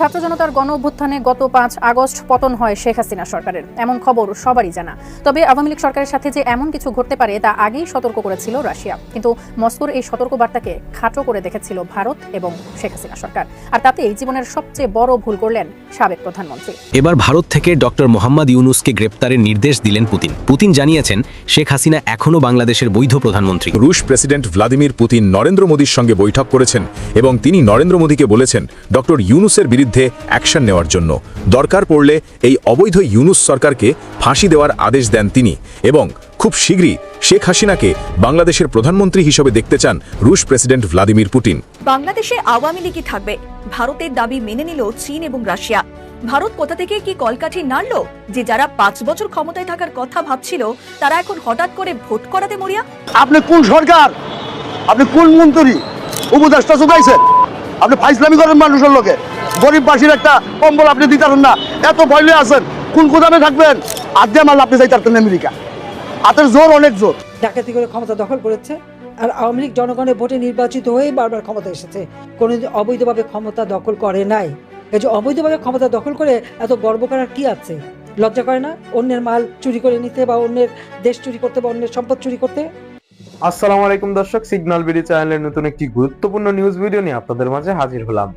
ছাত্র জনতার গণ অভ্যুত্থানে গত পাঁচ আগস্ট পতন হয় শেখ হাসিনা সরকারের। এমন খবর সবারই জানা। তবে আওয়ামী লীগ সরকারের সাথে যে এমন কিছু ঘটতে পারে তা আগেই সতর্ক করেছিল রাশিয়া। কিন্তু মস্কোর এই সতর্ক বার্তাকে খাটো করে দেখেছিল ভারত এবং শেখ হাসিনা সরকার। আর তাতেই জীবনের সবচেয়ে বড় ভুল করলেন সাবেক প্রধানমন্ত্রী। এবার ভারত থেকে ডক্টর মোহাম্মদ ইউনুসকে গ্রেপ্তারের নির্দেশ দিলেন পুতিন। পুতিন জানিয়েছেন শেখ হাসিনা এখনও বাংলাদেশের বৈধ প্রধানমন্ত্রী। রুশ প্রেসিডেন্ট ভ্লাদিমির পুতিন নরেন্দ্র মোদীর সঙ্গে বৈঠক করেছেন এবং তিনি নরেন্দ্র মোদীকে বলেছেন ডক্টর ইউনুসের বিরুদ্ধে অ্যাকশন নেওয়ার জন্য। দরকার পড়লে এই অবৈধ ইউনুস সরকারকে ফাঁসি দেওয়ার আদেশ দেন তিনি এবং খুব শীঘ্রই শেখ হাসিনাকে বাংলাদেশের প্রধানমন্ত্রী হিসেবে দেখতে চান রুশ প্রেসিডেন্ট ভ্লাদিমির পুতিন। বাংলাদেশে আওয়ামী লীগই থাকবে। ভারতের দাবি মেনে নিল চীন এবং রাশিয়া। ভারত কোথা থেকে কি কলকাঠি নাড়ল? যে যারা পাঁচ বছর ক্ষমতায় থাকার কথা ভাবছিল তারা এখন হঠাৎ করে ভোট করাতে মরিয়া? আপনি কোন সরকার? আপনি কোন মন্ত্রী? উপদেষ্টা চুকাইছেন আপনি ফাইসলামি করেন মানুষের লোকে। গরিব বাসীর একটা কম্বল আপনি দিতেন না। এত ভয় আছেন। কোন কোদামে থাকবেন? আদ্যা মাল আপনি যাইতেন আমেরিকা। হাতের জোর, অনেক জোর। ডাকাতি করে ক্ষমতা দখল করেছে আর আওয়ামী লীগ জনগণের ভোটে নির্বাচিত হয়েই বারবার ক্ষমতা এসেছে। কোনোদিন অবৈধভাবে ক্ষমতা দখল করে নাই। এই যে অবৈধভাবে ক্ষমতা দখল করে এত গর্ব করার কি আছে? লজ্জা করে না? অন্যের মাল চুরি করে নিতে বা অন্যের দেশ চুরি করতে বা অন্যের সম্পদ চুরি করতে? আসসালামু আলাইকুম দর্শক সিগন্যাল বিডি চ্যানেলের নতুন একটি গুরুত্বপূর্ণ নিউজ ভিডিও নিয়ে আপনাদের মাঝে হাজির হলাম।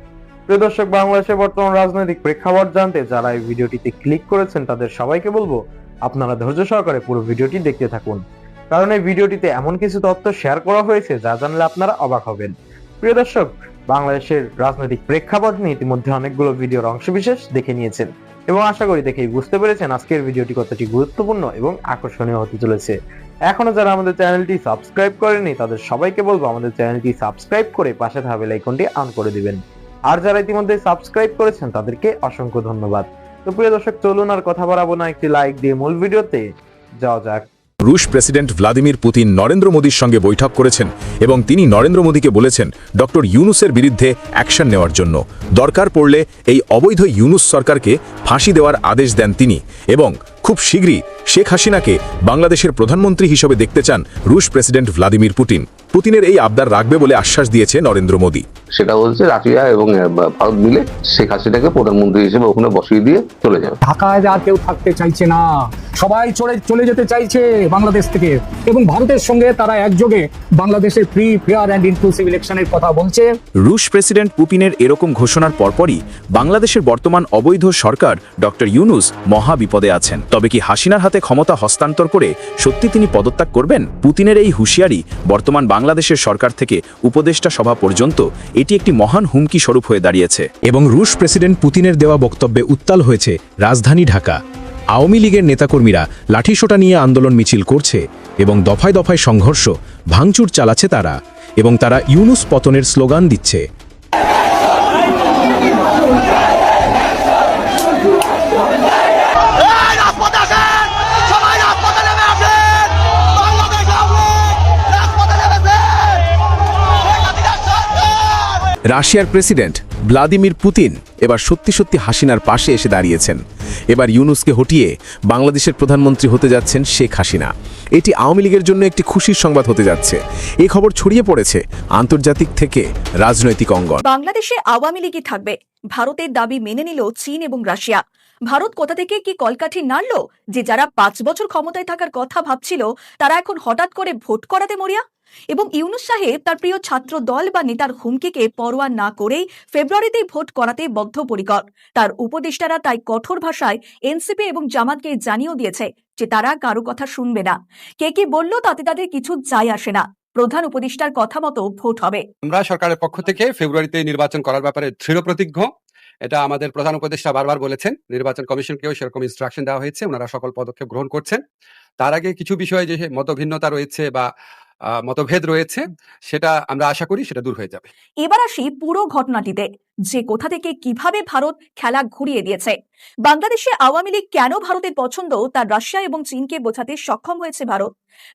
প্রিয় দর্শক, বাংলাদেশের বর্তমান রাজনৈতিক প্রেক্ষাপট জানতে যারা এই ভিডিওটিতে ক্লিক করেছেন, তাদের সবাইকে বলব, আপনারা ধৈর্য সহকারে পুরো ভিডিওটি দেখতে থাকুন। কারণ এই ভিডিওটিতে এমন কিছু তথ্য শেয়ার করা হয়েছে, যা জানলে আপনারা অবাক হবেন। প্রিয় দর্শক, বাংলাদেশের রাজনৈতিক প্রেক্ষাপট নিয়ে ইতিমধ্যে অনেকগুলো ভিডিওর অংশবিশেষ দেখে নিয়েছেন এবং আশা করি দেখেই বুঝতে পেরেছেন আজকের ভিডিওটি কতটি গুরুত্বপূর্ণ এবং আকর্ষণীয় হতে চলেছে। এখনও যারা আমাদের চ্যানেলটি সাবস্ক্রাইব করেনি তাদের সবাইকে বলব আমাদের চ্যানেলটি সাবস্ক্রাইব করে পাশে থাকা বেল আইকনটি অন করে দিবেন। আর যারা ইতিমধ্যে সাবস্ক্রাইব করেছেন, তাদেরকে অসংখ্য ধন্যবাদ। তো প্রিয় দর্শক, চলুন আর কথা বাড়াবো না একটি লাইক দিয়ে মূল ভিডিওতে। যাওয়া যাক। রুশ প্রেসিডেন্ট ভ্লাদিমির পুতিন নরেন্দ্র মোদীর সঙ্গে বৈঠক করেছেন এবং তিনি নরেন্দ্র মোদীকে বলেছেন ডক্টর ইউনুসের বিরুদ্ধে অ্যাকশন নেওয়ার জন্য। দরকার পড়লে এই অবৈধ ইউনুস সরকারকে ফাঁসি দেওয়ার আদেশ দেন তিনি এবং খুব শীঘ্রই শেখ হাসিনাকে বাংলাদেশের প্রধানমন্ত্রী হিসেবে দেখতে চান রুশ প্রেসিডেন্ট ভ্লাদিমির পুতিন। পুতিনের এই আবদার রাখবে বলে আশ্বাস দিয়েছে নরেন্দ্র মোদী। সেটা হচ্ছে রাশিয়া এবং ভারত মিলে শেখ হাসিনাকে প্রধানমন্ত্রী হিসেবে ওখানে বসিয়ে দিয়ে চলে যাবে। ঢাকায় আর কেউ থাকতে চাইছে না। সবাই চলে চলে যেতে চাইছে বাংলাদেশ থেকে। এবং ভারতের সঙ্গে তারা একযোগে বাংলাদেশের ফ্রি ফেয়ার অ্যান্ড ইনক্লুসিভ ইলেকশনের কথা বলছে। রুশ প্রেসিডেন্ট পুতিনের এরকম ঘোষণার পরপরই বাংলাদেশের বর্তমান অবৈধ সরকার ডক্টর ইউনুস মহা বিপদে আছেন। তবে কি হাসিনার হাতে ক্ষমতা হস্তান্তর করে সত্যি তিনি পদত্যাগ করবেন? পুতিনের এই হুঁশিয়ারি বর্তমান বাংলাদেশের সরকার থেকে উপদেষ্টা সভা পর্যন্ত এটি একটি মহান হুমকি স্বরূপ হয়ে দাঁড়িয়েছে। এবং রুশ প্রেসিডেন্ট পুতিনের দেওয়া বক্তব্যে উত্তাল হয়েছে রাজধানী ঢাকা। আওয়ামী লীগের নেতাকর্মীরা লাঠিসোটা নিয়ে আন্দোলন মিছিল করছে এবং দফায় দফায় সংঘর্ষ, ভাঙচুর চালাচ্ছে তারা এবং তারা ইউনুস পতনের স্লোগান দিচ্ছে। রাশিয়ার প্রেসিডেন্ট ভ্লাদিমির পুতিন এবার সত্যি সত্যি হাসিনার পাশে এসে দাঁড়িয়েছেন। এবার ইউনুসকে হটিয়ে বাংলাদেশের প্রধানমন্ত্রী হতে যাচ্ছেন শেখ হাসিনা। এটি আওয়ামী লীগের জন্য একটি খুশির সংবাদ হতে যাচ্ছে। এই খবর ছড়িয়ে পড়েছে আন্তর্জাতিক থেকে রাজনৈতিক অঙ্গন। বাংলাদেশে আওয়ামী লীগই থাকবে। ভারতের দাবি মেনে নিল চীন এবং রাশিয়া। ভারত কোথা থেকে কি কলকাঠি নাড়ল? যে যারা পাঁচ বছর ক্ষমতায় থাকার কথা ভাবছিল, তারা এখন হঠাৎ করে ভোট করাতে মরিয়া? এবং ইউনুস সাহেব তার প্রিয় ছাত্র দল বা নেতার হুমকিকে পরোয়া না করেই ফেব্রুয়ারিতেই ভোট করাতে বদ্ধপরিকর। তার উপদেষ্টারা তাই কঠোর ভাষায় এনসিপি এবং জামাতকে জানিয়েও দিয়েছে যে তারা কারও কথা শুনবে না। কে কি বলল তাতে তাদের কিছু যায় আসে না। প্রধান উপদেষ্টার কথা মতো ভোট হবে। আমরা সরকারের পক্ষ থেকে ফেব্রুয়ারিতে নির্বাচন করার ব্যাপারে দৃঢ় প্রতিজ্ঞ। এটা আমাদের প্রধান উপদেষ্টা বারবার বলেছেন, নির্বাচন কমিশনকেও সেরকম ইনস্ট্রাকশন দেওয়া হয়েছে। ওনারা সকল পদক্ষেপ গ্রহণ করছেন। তার আগে কিছু বিষয়ে যে মতভিন্নতা রয়েছে বা মতভেদ রয়েছে, সেটা আমরা আশা করি সেটা দূর হয়ে যাবে। এবার আসি পুরো ঘটনাটিতে, যে কোথা থেকে কীভাবে ভারত খেলা ঘুরিয়ে দিয়েছে। বাংলাদেশে আওয়ামী লীগ কেন ভারতের পছন্দ তার রাশিয়া এবং চীনকে বোঝাতে সক্ষম হয়েছে ভারত।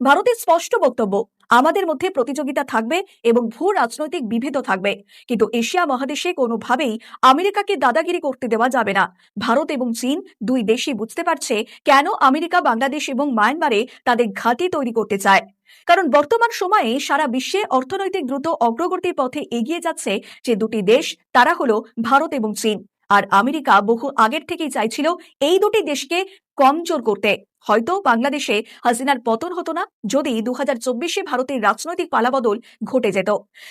ভারতের স্পষ্ট বক্তব্য আমাদের মধ্যে প্রতিযোগিতা থাকবে এবং ভূ রাজনৈতিক বিভেদও থাকবে। কিন্তু এশিয়া মহাদেশে কোনোভাবেই আমেরিকাকে দাদাগিরি করতে দেওয়া যাবে না। ভারত এবং চীন দুই দেশই বুঝতে পারছে কেন আমেরিকা, বাংলাদেশ এবং মায়ানমারে তাদের ঘাঁটি তৈরি করতে চায়। কারণ বর্তমান সময়ে সারা বিশ্বে অর্থনৈতিক দ্রুত অগ্রগতির পথে এগিয়ে যাচ্ছে যে দুটি দেশ, তারা হলো ভারত এবং চীন। আর আমেরিকা বহু আগের থেকেই চাইছিল এই দুটি দেশকে কমজোর করতে। হয়তো বাংলাদেশে হাসিনার পতন হতো না, যদি দু হাজার ভারতের রাজনৈতিক পালাবদল ঘটে যেত।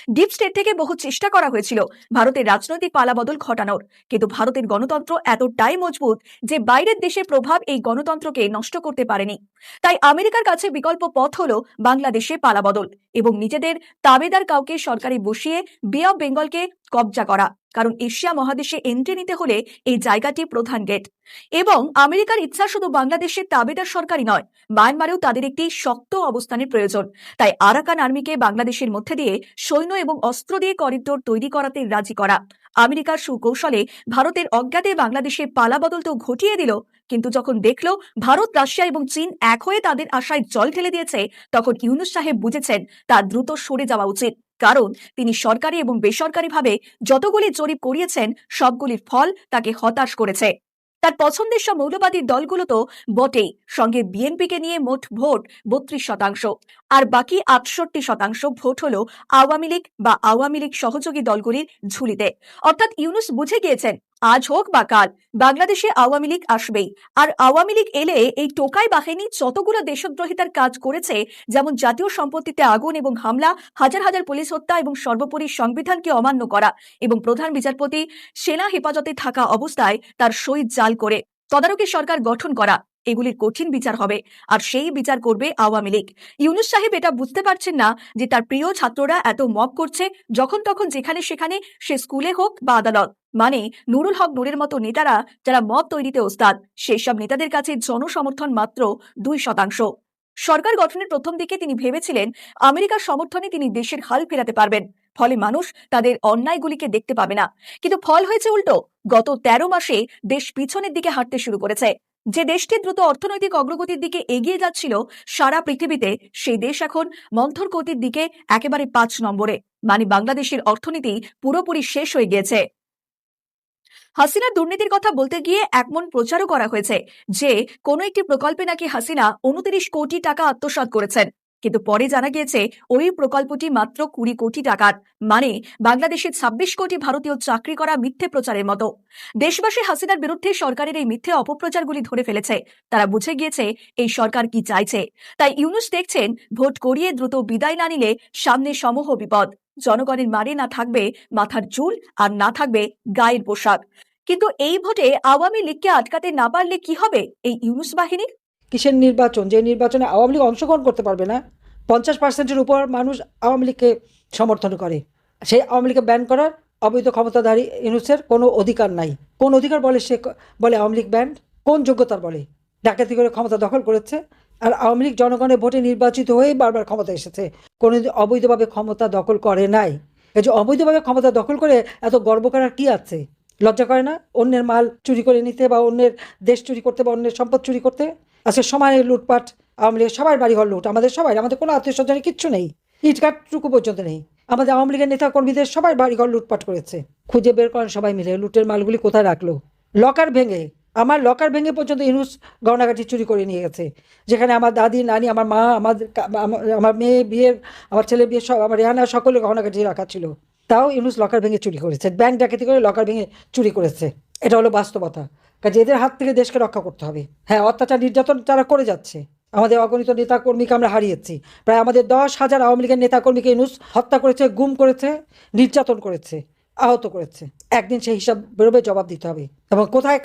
ডিপ স্টেট থেকে বহু চেষ্টা করা হয়েছিল ভারতের রাজনৈতিক পালাবদল ঘটানোর, কিন্তু ভারতের গণতন্ত্র এতটাই মজবুত যে বাইরের দেশের প্রভাব এই গণতন্ত্রকে নষ্ট করতে পারেনি। তাই আমেরিকার কাছে বিকল্প পথ হল বাংলাদেশে পালাবদল এবং নিজেদের তাবেদার কাউকে সরকারি বসিয়ে বে অফ বেঙ্গলকে কবজা করা। কারণ এশিয়া মহাদেশে এন্ট্রি নিতে হলে এই জায়গাটি প্রধান গেট এবং আমেরিকার ইচ্ছা শুধু বাংলাদেশের তাবেদার সরকারই নয়, মায়ানমারেও তাদের একটি শক্ত অবস্থানের প্রয়োজন। তাই আরাকান আর্মিকে বাংলাদেশের মধ্যে দিয়ে সৈন্য এবং অস্ত্র দিয়ে করিডোর তৈরি করাতে রাজি করা। আমেরিকার সুকৌশলে ভারতের অজ্ঞাতে বাংলাদেশে পালাবদল তো ঘটিয়ে দিল, কিন্তু যখন দেখল ভারত, রাশিয়া এবং চীন এক হয়ে তাদের আশায় জল ঠেলে দিয়েছে, তখন ইউনুস সাহেব বুঝেছেন তার দ্রুত সরে যাওয়া উচিত। কারণ তিনি সরকারি এবং বেসরকারিভাবে যতগুলি জরিপ করিয়েছেন, সবগুলির ফল তাকে হতাশ করেছে। তার পছন্দের সব মৌলবাদী দলগুলো তো বটেই, সঙ্গে বিএনপিকে নিয়ে মোট ভোট বত্রিশ শতাংশ। আর বাকি আটষট্টি শতাংশ ভোট হল আওয়ামী লীগ বা আওয়ামী লীগ সহযোগী দলগুলির ঝুলিতে। অর্থাৎ ইউনুস বুঝে গিয়েছেন আজ হোক বা কাল, বাংলাদেশে আওয়ামী লীগ আসবেই। আর আওয়ামী লীগ এলে এই টোকাই বাহিনী যতগুলো দেশদ্রোহিতার কাজ করেছে, যেমন জাতীয় সম্পত্তিতে আগুন এবং হামলা, হাজার হাজার পুলিশ হত্যা এবং সর্বোপরি সংবিধানকে অমান্য করা এবং প্রধান বিচারপতি সেনা হেফাজতে থাকা অবস্থায় তার সই জাল করে তদারকি সরকার গঠন করা। এগুলির কঠিন বিচার হবে, আর সেই বিচার করবে আওয়ামী লীগ। ইউনুস সাহেব এটা বুঝতে পারছেন না যে তার প্রিয় ছাত্ররা এত মব করছে যখন তখন যেখানে সেখানে সে স্কুলে হোক বা আদালত। মানে নুরুল হক নুরের মতো নেতারা যারা মব তৈরিতে ওস্তাদ সেই সব নেতাদের কাছে জনসমর্থন মাত্র দুই শতাংশ। সরকার গঠনের প্রথম দিকে তিনি ভেবেছিলেন আমেরিকার সমর্থনে তিনি দেশের হাল ফেরাতে পারবেন, ফলে মানুষ তাদের অন্যায়গুলিকে দেখতে পাবে না। কিন্তু ফল হয়েছে উল্টো, গত তেরো মাসে দেশ পিছনের দিকে হাঁটতে শুরু করেছে। যে দেশটি দ্রুত অর্থনৈতিক অগ্রগতির দিকে এগিয়ে যাচ্ছিল, সারা পৃথিবীতে সেই দেশ এখন মন্থর গতির দিকে একেবারে পাঁচ নম্বরে। মানে বাংলাদেশের অর্থনীতি পুরোপুরি শেষ হয়ে গিয়েছে। হাসিনার দুর্নীতির কথা বলতে গিয়ে একমন প্রচারও করা হয়েছে যে, কোনো একটি প্রকল্পে নাকি হাসিনা উনত্রিশ কোটি টাকা আত্মসাত করেছেন। কিন্তু পরে জানা গিয়েছে, ওই প্রকল্পটি মাত্র কুড়ি কোটি টাকার। মানে বাংলাদেশে ছাব্বিশ কোটি ভারতীয় চাকরি করা মিথ্যে প্রচারের মতো। দেশবাসী হাসিনার বিরুদ্ধে সরকারের এই মিথ্যে অপপ্রচারগুলি ধরে ফেলেছে। তারা বুঝে গিয়েছে, এই সরকার কি চাইছে। তাই ইউনুস দেখছেন, ভোট করিয়ে দ্রুত বিদায় না নিলে সামনে সমূহ বিপদ। জনগণের মারে না থাকবে মাথার চুল আর না থাকবে গায়ের পোশাক। কিন্তু এই ভোটে আওয়ামী লীগকে আটকাতে না পারলে কি হবে এই ইউনুস বাহিনীর? কিসের নির্বাচন? যে নির্বাচনে আওয়ামী লীগ অংশগ্রহণ করতে পারবে না, পঞ্চাশ পার্সেন্টের উপর মানুষ আওয়ামী লীগকে সমর্থন করে। সেই আওয়ামী লীগকে ব্যান করার অবৈধ ক্ষমতাধারী ইউনুসের কোনো অধিকার নাই। কোন অধিকার বলে সে বলে আওয়ামী লীগ ব্যান্ড কোন যোগ্যতার বলে? ডাকাতি করে ক্ষমতা দখল করেছে আর আওয়ামী লীগ জনগণের ভোটে নির্বাচিত হয়েই বারবার ক্ষমতা এসেছে। কোনো অবৈধভাবে ক্ষমতা দখল করে নাই। এই যে অবৈধভাবে ক্ষমতা দখল করে এত গর্ব করার কি আছে? লজ্জা করে না? অন্যের মাল চুরি করে নিতে বা অন্যের দেশ চুরি করতে বা অন্যের সম্পদ চুরি করতে? আজকে সময় লুটপাট, আওয়ামী লীগের সবার বাড়িঘর লুট, আমাদের সবাই আমাদের কোনো আত্মীয় স্বজনের কিচ্ছু নেই। ইটকাটটুকু পর্যন্ত নেই। আমাদের আওয়ামী লীগের নেতা কর্মীদের সবাই বাড়িঘর লুটপাট করেছে। খুঁজে বের করেন সবাই মিলে, লুটের মালগুলি কোথায় রাখল? লকার ভেঙে, আমার লকার ভেঙে পর্যন্ত ইনুস গহনাগাটি চুরি করে নিয়ে গেছে। যেখানে আমার দাদি, নানি, আমার মা, আমার- আমার মেয়ে, বিয়ের, আমার ছেলে বিয়ের সব, আমার রেহানা সকলে গহনাগাটি রাখা ছিল। তাও ইউনুস লকার ভেঙে চুরি করেছে। ব্যাংক ডাকাতি করে লকার ভেঙে চুরি করেছে। এটা হলো বাস্তবতা। কাজে এদের হাত থেকে দেশকে রক্ষা করতে হবে। হ্যাঁ অত্যাচার নির্যাতন তারা করে যাচ্ছে। আমাদের অগণিত নেতাকর্মীকে আমরা হারিয়েছি। প্রায় আমাদের দশ হাজার আওয়ামী লীগের নেতাকর্মীকে ইউনুস হত্যা করেছে, গুম করেছে, নির্যাতন করেছে, আহত করেছে। একদিন সেই হিসাব বেরোবে, জবাব দিতে হবে। এবং কোথায়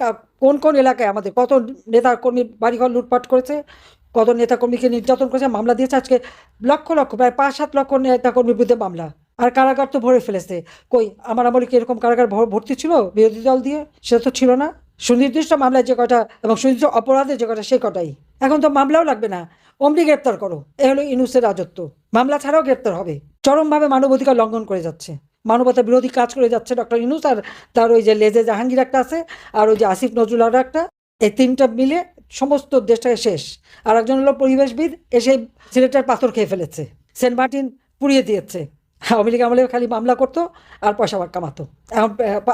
কোন কোন এলাকায় আমাদের কত নেতাকর্মী বাড়িঘর লুটপাট করেছে, কত নেতাকর্মীকে নির্যাতন করেছে, মামলা দিয়েছে। আজকে লক্ষ লক্ষ, প্রায় পাঁচ সাত লক্ষ নেতাকর্মীর বিরুদ্ধে মামলা। আর কারাগার তো ভরে ফেলেছে। কই, আমার আমলে কি এরকম কারাগার ভর্তি ছিল বিরোধী দল দিয়ে? সেটা তো ছিল না। সুনির্দিষ্ট মামলায় যে কটা এবং সুনির্দিষ্ট অপরাধে যে কটা, সে কটাই। এখন তো মামলাও লাগবে না। অমনি গ্রেপ্তার করো। এ হলো ইনুসের রাজত্ব। মামলা ছাড়াও গ্রেপ্তার হবে। চরমভাবে মানবাধিকার লঙ্ঘন করে যাচ্ছে। মানবতা বিরোধী কাজ করে যাচ্ছে ডক্টর ইনুস আর তার ওই যে লেজে জাহাঙ্গীর একটা আছে আর ওই যে আসিফ নজরুল আরও একটা। এই তিনটা মিলে সমস্ত দেশটাকে শেষ। আর একজন হলো পরিবেশবিদ, এসে সিলেটের পাথর খেয়ে ফেলেছে। সেন্ট মার্টিন পুড়িয়ে দিয়েছে। আওয়ামী লীগ আমলে খালি মামলা করতো আর পয়সা কামাতো। এখন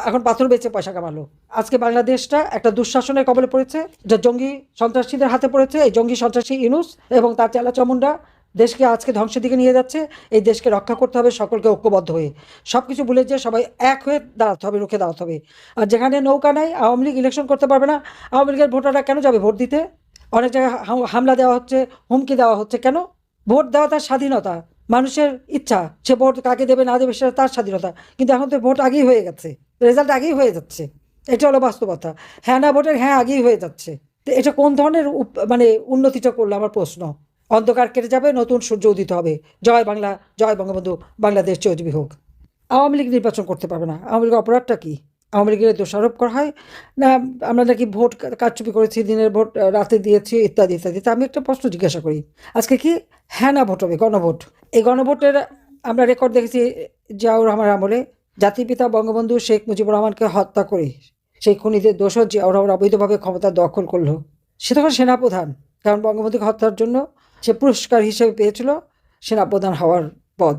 এখন পাথর বেচে পয়সা কামালো। আজকে বাংলাদেশটা একটা দুঃশাসনের কবলে পড়েছে, যা জঙ্গি সন্ত্রাসীদের হাতে পড়েছে, এই জঙ্গি সন্ত্রাসী ইনুস এবং তার চেলা চমুন্ডা দেশকে আজকে ধ্বংসের দিকে নিয়ে যাচ্ছে, এই দেশকে রক্ষা করতে হবে সকলকে ঐক্যবদ্ধ হয়ে। সব কিছু ভুলে যে সবাই এক হয়ে দাঁড়াতে হবে, রুখে দাঁড়াতে হবে। আর যেখানে নৌকা নাই, আওয়ামী লীগ ইলেকশন করতে পারবে না। আওয়ামী লীগের ভোটাররা কেন যাবে ভোট দিতে? অনেক জায়গায় হামলা দেওয়া হচ্ছে, হুমকি দেওয়া হচ্ছে কেন? ভোট দেওয়া তার স্বাধীনতা। মানুষের ইচ্ছা, সে ভোট কাকে দেবে, না দেবে, সেটা তার স্বাধীনতা। কিন্তু এখন তো ভোট আগেই হয়ে গেছে। রেজাল্ট আগেই হয়ে যাচ্ছে। এটা হলো বাস্তবতা। হ্যাঁ না ভোটের হ্যাঁ আগেই হয়ে যাচ্ছে। তো এটা কোন ধরনের মানে উন্নতিটা করল আমার প্রশ্ন। অন্ধকার কেটে যাবে, নতুন সূর্য উদিত হবে। জয় বাংলা, জয় বঙ্গবন্ধু, বাংলাদেশ চৌধুরী হোক। আওয়ামী লীগ নির্বাচন করতে পারবে না। আওয়ামী লীগের অপরাধটা কী? আওয়ামী লীগের দোষারোপ করা হয়? না, আমরা নাকি ভোট কারচুপি করেছি, দিনের ভোট, রাতে দিয়েছি, ইত্যাদি ইত্যাদি। তা আমি একটা প্রশ্ন জিজ্ঞাসা করি। আজকে কি হ্যাঁ না ভোট হবে? গণভোট। এই গণভোটের আমরা রেকর্ড দেখেছি জিয়াউর রহমান আমলে। জাতির পিতা বঙ্গবন্ধু শেখ মুজিবুর রহমানকে হত্যা করে সেই খুনিদের দোষর জিয়াউর রহমান অবৈধভাবে ক্ষমতা দখল করল। সে তখন সেনাপ্রধান, কারণ বঙ্গবন্ধুকে হত্যার জন্য সে পুরস্কার হিসেবে পেয়েছিল সেনাপ্রধান হওয়ার পদ।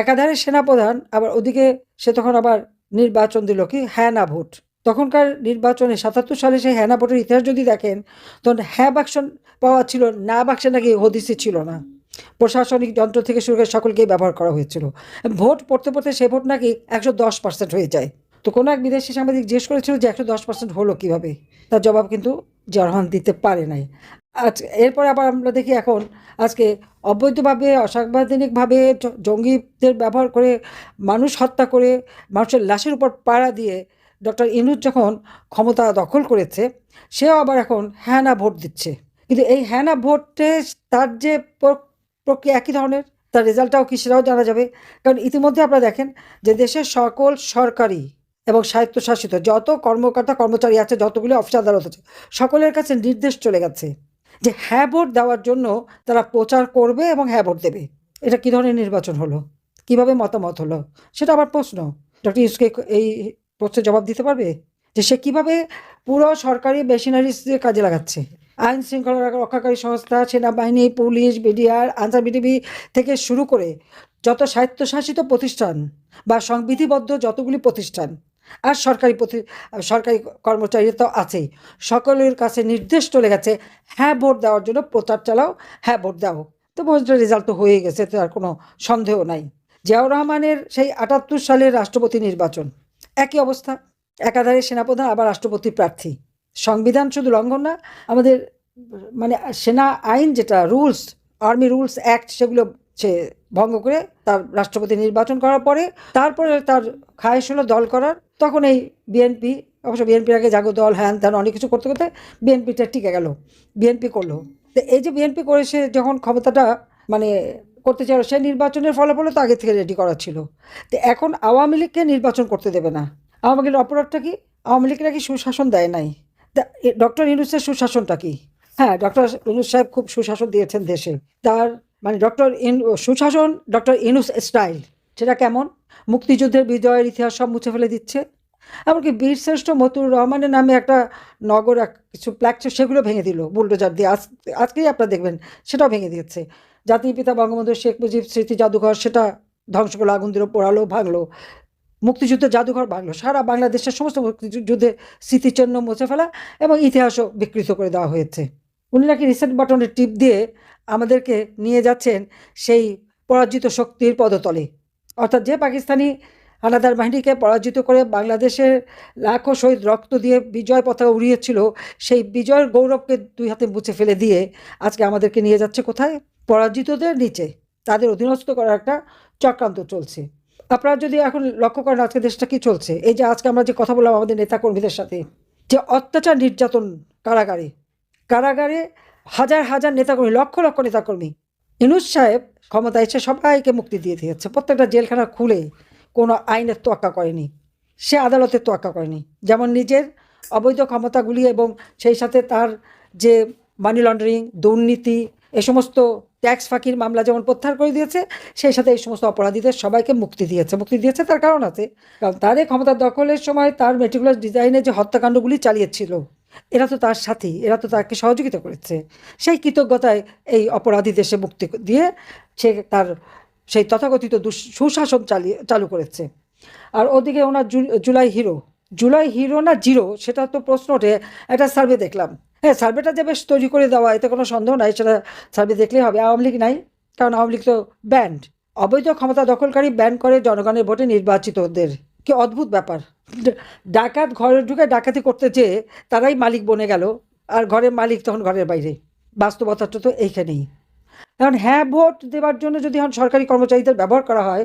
একাধারে সেনাপ্রধান, আবার ওদিকে সে তখন আবার নির্বাচন দিল কি? হ্যাঁ না ভোট। তখনকার নির্বাচনে সাতাত্তর সালে সেই হ্যাঁ না ভোটের ইতিহাস যদি দেখেন, তখন হ্যাঁ বাক্স পাওয়া ছিল, না বাক্সে নাকি হদিসি ছিল না। প্রশাসনিক যন্ত্র থেকে শুরু করে সকলকেই ব্যবহার করা হয়েছিল। ভোট পড়তে পড়তে সে ভোট নাকি একশো দশ পার্সেন্ট হয়ে যায়। তো কোনো এক বিদেশি সাংবাদিক জিজ্ঞেস করেছিল যে একশো দশ পার্সেন্ট হলো কীভাবে? তার জবাব কিন্তু জরহান দিতে পারে নাই। আজ এরপরে আবার আমরা দেখি এখন আজকে অবৈধভাবে, অসাংবিধানিকভাবে জঙ্গিদের ব্যবহার করে মানুষ হত্যা করে মানুষের লাশের উপর পাড়া দিয়ে ডক্টর ইনুজ যখন ক্ষমতা দখল করেছে, সেও আবার এখন হ্যাঁ না ভোট দিচ্ছে। কিন্তু এই হ্যাঁ না ভোটে তার যে প্রক্রিয়া একই ধরনের, তার রেজাল্টটাও কি সেটাও জানা যাবে। কারণ ইতিমধ্যে আপনারা দেখেন যে দেশের সকল সরকারি এবং স্বায়ত্তশাসিত যত কর্মকর্তা, কর্মচারী আছে, যতগুলি অফিস আদালত আছে, সকলের কাছে নির্দেশ চলে গেছে যে হ্যাঁ ভোট দেওয়ার জন্য তারা প্রচার করবে এবং হ্যাঁ ভোট দেবে। এটা কী ধরনের নির্বাচন হলো? কীভাবে মতামত হলো? সেটা আবার প্রশ্ন। ডক্টর ইউসকে এই প্রশ্নের জবাব দিতে পারবে? যে সে কীভাবে পুরো সরকারি মেশিনারিজদের কাজে লাগাচ্ছে? আইন শৃঙ্খলা রক্ষাকারী সংস্থা, সেনাবাহিনী, পুলিশ, বিডিআর, আনসার বিডিবি থেকে শুরু করে যত স্বায়ত্তশাসিত প্রতিষ্ঠান বা সংবিধিবদ্ধ যতগুলি প্রতিষ্ঠান আর সরকারি প্রতি সরকারি কর্মচারী তো আছেই সকলের কাছে নির্দেশ চলে গেছে হ্যাঁ ভোট দেওয়ার জন্য প্রচার চালাও হ্যাঁ ভোট দাও। তো ভোটের রেজাল্ট তো হয়ে গেছে, তো আর কোনো সন্দেহ নাই। জিয়াউর রহমানের সেই আটাত্তর সালের রাষ্ট্রপতি নির্বাচন, একই অবস্থা, একাধারে সেনাপ্রধান, আবার রাষ্ট্রপতি প্রার্থী। সংবিধান শুধু লঙ্ঘন না, আমাদের মানে সেনা আইন যেটা, রুলস, আর্মি রুলস অ্যাক্ট, সেগুলো সে ভঙ্গ করে তার রাষ্ট্রপতি নির্বাচন করার পরে, তারপরে তার খায়েশ হলো দল করার, তখন এই বিএনপি, অবশ্য বিএনপির আগে জাগো দল, হ্যান ত্যান অনেক কিছু করতে করতে বিএনপিটা টিকে গেল, বিএনপি করল। তো এই যে বিএনপি করে সে যখন ক্ষমতাটা মানে করতে চাইল সেই নির্বাচনের ফলাফলও তো আগে থেকে রেডি করা ছিল। তো এখন আওয়ামী লীগকে নির্বাচন করতে দেবে না। আওয়ামী লীগের অপরাধটা কি? আওয়ামী লীগের কি সুশাসন দেয় নাই। ডক্টর ইউনুসের সুশাসনটা কি? হ্যাঁ ডক্টর ইউনুস সাহেব খুব সুশাসন দিয়েছেন দেশে। তার মানে ডক্টর ইন সুশাসন ডক্টর ইনুস স্টাইল সেটা কেমন? মুক্তিযুদ্ধের বিজয়ের ইতিহাস সব মুছে ফেলে দিচ্ছে। এমনকি বীরশ্রেষ্ঠ মতুর রহমানের নামে একটা নগর এক কিছু প্ল্যাক ছিল, সেগুলো ভেঙে দিল বুলডোজার দিয়ে। আজ আজকেই আপনারা দেখবেন সেটাও ভেঙে দিয়েছে। জাতির পিতা বঙ্গবন্ধু শেখ মুজিব স্মৃতি জাদুঘর সেটা ধ্বংস করল আগুন দিল পোড়ালো ভাঙলো। মুক্তিযুদ্ধের জাদুঘর ভাঙলো সারা বাংলাদেশের সমস্ত মুক্তিযুদ্ধের স্মৃতিচিহ্ন মুছে ফেলা এবং ইতিহাসও বিকৃত করে দেওয়া হয়েছে। উনি নাকি রিসেন্ট বাটনের টিপ দিয়ে আমাদেরকে নিয়ে যাচ্ছেন সেই পরাজিত শক্তির পদতলে। অর্থাৎ যে পাকিস্তানি হানাদার বাহিনীকে পরাজিত করে বাংলাদেশের লাখো শহীদ রক্ত দিয়ে বিজয় পতাকা উড়িয়েছিল, সেই বিজয়ের গৌরবকে দুই হাতে মুছে ফেলে দিয়ে আজকে আমাদেরকে নিয়ে যাচ্ছে কোথায়? পরাজিতদের নিচে। তাদের অধীনস্থ করার একটা চক্রান্ত চলছে। আপনারা যদি এখন লক্ষ্য করেন আজকে দেশটা কি চলছে, এই যে আজকে আমরা যে কথা বললাম আমাদের নেতাকর্মীদের সাথে, যে অত্যাচার নির্যাতন কারাগারে কারাগারে হাজার হাজার নেতাকর্মী, লক্ষ লক্ষ নেতাকর্মী ইনুস সাহেব ক্ষমতা এসে সবাইকে মুক্তি দিয়ে দিয়েছে। প্রত্যেকটা জেলখানা খুলে কোনো আইনের তোয়াক্কা করেনি, সে আদালতের তোয়াক্কা করেনি। যেমন নিজের অবৈধ ক্ষমতাগুলি এবং সেই সাথে তার যে মানি লন্ডারিং দুর্নীতি, এ সমস্ত ট্যাক্স ফাঁকির মামলা যেমন প্রত্যাহার করে দিয়েছে, সেই সাথে এই সমস্ত অপরাধীদের সবাইকে মুক্তি দিয়েছে। মুক্তি দিয়েছে তার কারণ আছে, কারণ তার এই ক্ষমতা দখলের সময় তার মেটিকুলার ডিজাইনে যে হত্যাকাণ্ডগুলি চালিয়েছিল, এরা তো তার সাথী, এরা তো তাকে সহযোগিতা করেছে। সেই কৃতজ্ঞতায় এই অপরাধীদের সে মুক্তি দিয়ে সে তার সেই তথাকথিত সুশাসন চালিয়ে, চালু করেছে। আর ওদিকে ওনার জুলাই হিরো জুলাই হিরো না জিরো, সেটা তো প্রশ্ন ওঠে, একটা সার্ভে দেখলাম। হ্যাঁ সার্ভেটা যে বেশ তৈরি করে দেওয়া, এতে কোনো সন্দেহ নাই, সেটা সার্ভে দেখলেই হবে। আওয়ামী লীগ নাই, কারণ আওয়ামী লীগ তো ব্যান্ড অবৈধ ক্ষমতা দখলকারী ব্যান করে জনগণের ভোটে নির্বাচিতদের কি অদ্ভুত ব্যাপার। ডাকাত ঘরে ঢুকে ডাকাতি করতে চেয়ে তারাই মালিক বনে গেল, আর ঘরের মালিক তখন ঘরের বাইরে। বাস্তবতাটা তো এইখানেই। এখন হ্যাঁ ভোট দেওয়ার জন্য যদি এখন সরকারি কর্মচারীদের ব্যবহার করা হয়,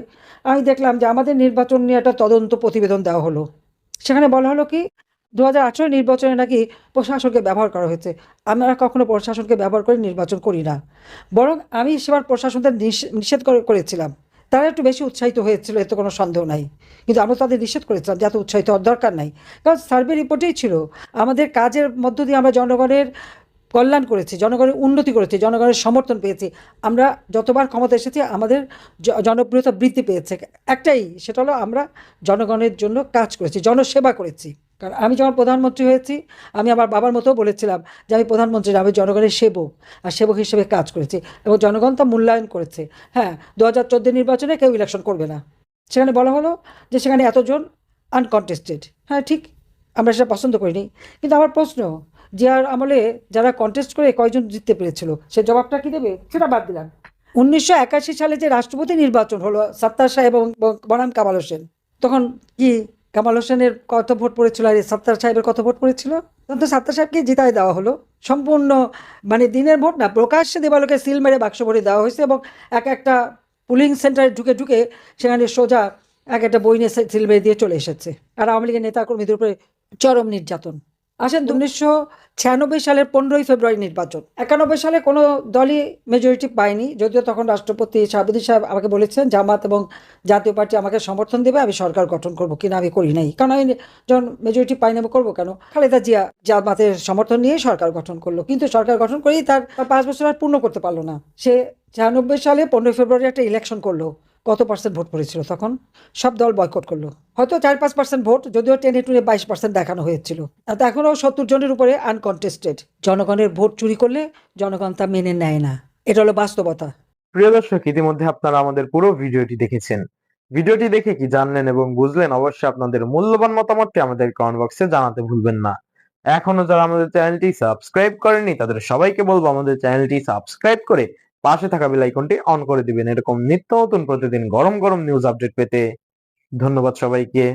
আমি দেখলাম যে আমাদের নির্বাচন নিয়ে একটা তদন্ত প্রতিবেদন দেওয়া হলো। সেখানে বলা হলো কি দু হাজার আঠেরো নির্বাচনে নাকি প্রশাসনকে ব্যবহার করা হয়েছে। আমরা কখনো প্রশাসনকে ব্যবহার করে নির্বাচন করি না। বরং আমি সেবার প্রশাসনদের নিষ- নিষেধ করেছিলাম। তারা একটু বেশি উৎসাহিত হয়েছিল, এতে কোনো সন্দেহ নাই। কিন্তু আমরা তাদের নিষেধ করেছিলাম যাতে উৎসাহিত হওয়ার দরকার নাই। কারণ সার্ভে রিপোর্টেই ছিল, আমাদের কাজের মধ্য দিয়ে আমরা জনগণের কল্যাণ করেছি, জনগণের উন্নতি করেছি, জনগণের সমর্থন পেয়েছি। আমরা যতবার ক্ষমতা এসেছি, আমাদের জনপ্রিয়তা বৃদ্ধি পেয়েছে। একটাই, সেটা হলো আমরা জনগণের জন্য কাজ করেছি, জনসেবা করেছি। কারণ আমি যখন প্রধানমন্ত্রী হয়েছি, আমি আমার বাবার মতো বলেছিলাম যে আমি প্রধানমন্ত্রী আমি জনগণের সেবক আর সেবক হিসেবে কাজ করেছি এবং জনগণ তা মূল্যায়ন করেছে। হ্যাঁ দু হাজার চোদ্দ নির্বাচনে কেউ ইলেকশন করবে না। সেখানে বলা হলো যে সেখানে এতজন আনকন্টেস্টেড হ্যাঁ ঠিক, আমরা সেটা পছন্দ করিনি। কিন্তু আমার প্রশ্ন, যে আর আমলে যারা কন্টেস্ট করে কয়জন জিততে পেরেছিল, সে জবাবটা কি দেবে? সেটা বাদ দিলাম। উনিশশো একাশি সালে যে রাষ্ট্রপতি নির্বাচন হলো, সাত্তার সাহেব এবং এবং বনাম কামাল হোসেন, তখন কি কামাল হোসেনের কত ভোট পড়েছিল আর সত্তার সাহেবের কত ভোট পড়েছিল? তখন তো সাত্তার সাহেবকে জিতায় দেওয়া হলো। সম্পূর্ণ মানে দিনের ভোট না, প্রকাশ্যে দেবালোকে সিল মেরে বাক্স ভরে দেওয়া হয়েছে এবং এক একটা পুলিং সেন্টারে ঢুকে ঢুকে সেখানে সোজা এক একটা বই নিয়ে সিল মেরে দিয়ে চলে এসেছে। আর আওয়ামী লীগের নেতাকর্মীদের উপরে চরম নির্যাতন। আসেন উনিশশো ছিয়ানব্বই সালের পনেরোই ফেব্রুয়ারি নির্বাচন। একানব্বই সালে কোনো দলই মেজরিটি পায়নি যদিও তখন রাষ্ট্রপতি শাহাবুদ্দিন সাহেব আমাকে বলেছেন জামাত এবং জাতীয় পার্টি আমাকে সমর্থন দেবে আমি সরকার গঠন করব কিনা আমি করি নাই। কারণ আমি যখন মেজরিটি পাই না আমি করব কেন? খালেদা জিয়া জামাতের সমর্থন নিয়ে সরকার গঠন করল কিন্তু সরকার গঠন করেই তার পাঁচ বছর আর পূর্ণ করতে পারল না। সে ছিয়ানব্বই সালে পনেরোই ফেব্রুয়ারি একটা ইলেকশন করল। কত পার্সেন্ট ভোট পড়েছিল তখন? সব দল বয়কট করল। হয়তো চার, পাঁচ পার্সেন্ট ভোট, যদিও টেনে টুনে বাইশ পার্সেন্ট দেখানো হয়েছিল। তা এখনও সত্তর জনের উপরে আনকনটেস্টেড জনগণের ভোট চুরি করলে জনগণ তা মেনে নেয় না। এটা হলো বাস্তবতা। প্রিয় দর্শক, ইতিমধ্যে আপনারা আমাদের পুরো ভিডিওটি দেখেছেন। ভিডিওটি দেখে কি জানলেন এবং বুঝলেন, অবশ্যই আপনাদের মূল্যবান মতামতটি আমাদের কমেন্ট বক্সে জানাতে ভুলবেন না। এখনও যারা আমাদের চ্যানেলটি সাবস্ক্রাইব করেনি তাদের সবাইকে বলব আমাদের চ্যানেলটি সাবস্ক্রাইব করে পাশে থাকা বেল আইকনটি অন করে দিবেন। এরকম নিত্য নতুন প্রতিদিন গরম গরম নিউজ আপডেট পেতে। ধন্যবাদ সবাইকে।